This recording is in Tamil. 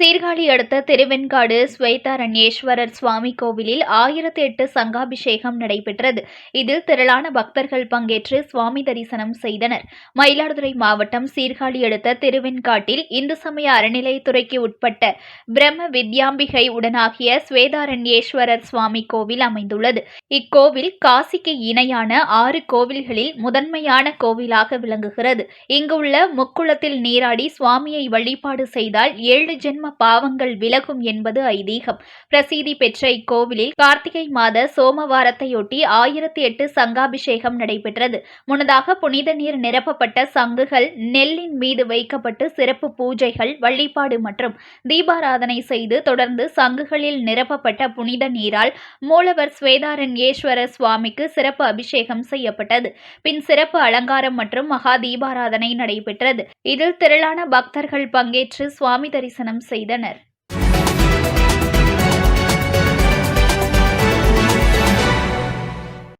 சீர்காழி அடுத்த திருவெண்காடு ஸ்வேதாரண்யேஸ்வரர் சுவாமி கோவிலில் ஆயிரத்தி எட்டு சங்காபிஷேகம் நடைபெற்றது. இதில் திரளான பக்தர்கள் பங்கேற்று சுவாமி தரிசனம் செய்தனர். மயிலாடுதுறை மாவட்டம் சீர்காழி அடுத்த திருவெண்காட்டில் இந்து சமய அறநிலையத்துறைக்கு உட்பட்ட பிரம்ம வித்யாம்பிகை உடனாகிய ஸ்வேதாரண்யேஸ்வரர் சுவாமி கோவில் அமைந்துள்ளது. இக்கோவில் காசிக்கு இணையான ஆறு கோவில்களில் முதன்மையான கோவிலாக விளங்குகிறது. இங்குள்ள முக்குளத்தில் நீராடி சுவாமியை வழிபாடு செய்தால் ஏழு ஜென்ம பாவங்கள் விலகும் என்பது ஐதீகம். பிரசித்தி பெற்ற இக்கோவிலில் கார்த்திகை மாத சோமவாரத்தையொட்டி ஆயிரத்தி எட்டு சங்காபிஷேகம் நடைபெற்றது. முன்னதாக புனித நீர் நிரப்பப்பட்ட சங்குகள் நெல்லின் மீது வைக்கப்பட்டு சிறப்பு பூஜைகள் வழிபாடு மற்றும் தீபாராதனை செய்து தொடர்ந்து சங்குகளில் நிரப்பப்பட்ட புனித நீரால் மூலவர் ஸ்வேதாரண்யேஸ்வரர் சுவாமிக்கு சிறப்பு அபிஷேகம் செய்யப்பட்டது. பின் சிறப்பு அலங்காரம் மற்றும் மகா தீபாராதனை நடைபெற்றது. இதில் திரளான பக்தர்கள் பங்கேற்று சுவாமி தரிசனம் செய்தனர்.